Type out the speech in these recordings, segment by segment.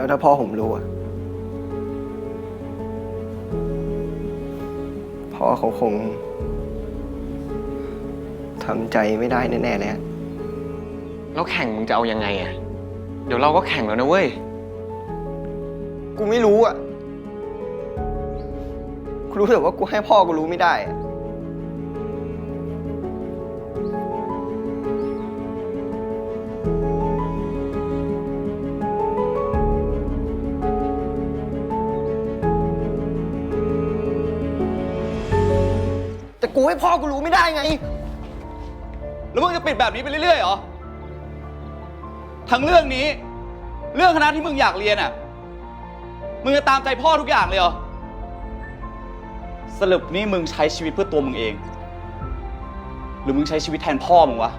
แล้วถ้าพ่อผมรู้อะพ่อเขาคงทำใจไม่ได้แน่ๆเลยอะแล้วแข่งมึงจะเอายังไงอะเดี๋ยวเราก็แข่งแล้วนะเว้ย กูไม่รู้อะกูรู้แต่ว่ากูให้พ่อกูรู้ไม่ได้อะ กูให้พ่อกูรู้ไม่ได้ไง แล้วมึงจะปิดแบบนี้ไปเรื่อยๆเหรอ ทั้งเรื่องนี้ เรื่องคณะที่มึงอยากเรียนอะ มึงจะตามใจพ่อทุกอย่างเลยเหรอ สรุปนี่มึงใช้ชีวิตเพื่อตัวมึงเอง หรือมึงใช้ชีวิตแทนพ่อมึงวะ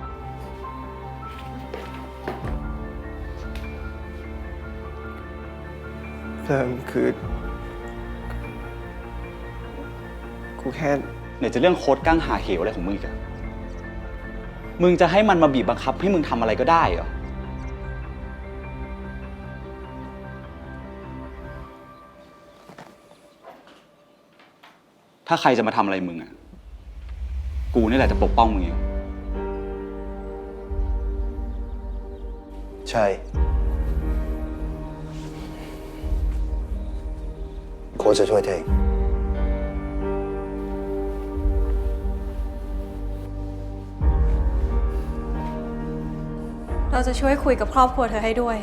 เพิ่มคือ กูแค่ ไหนจะเรื่องโค้ดกั้งหาเหวอะไรของมึงอีกอะมึงจะให้มันมาบีบบังคับให้มึงทำอะไรก็ได้เหรอ ถ้าใครจะมาทำอะไรมึงอะกูนี่แหละจะปกป้องมึงเองใช่ โค้ชจะช่วยเธอเอง เราจะช่วยคุยกับครอบครัวเธอให้ด้วย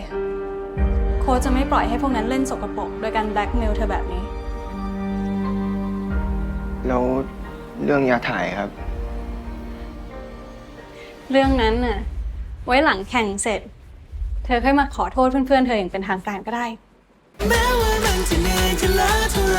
โค้ชจะไม่ปล่อยให้พวกนั้นเล่นสกปรกโดยการแบล็กเมลเธอแบบนี้ แล้วเรื่องยาถ่ายครับ เรื่องนั้นน่ะ ไว้หลังแข่งเสร็จ เธอค่อยมาขอโทษเพื่อนๆเธออย่างเป็นทางการก็ได้ แม้ว่ามันจะเหนื่อยจะล้าเท่าไร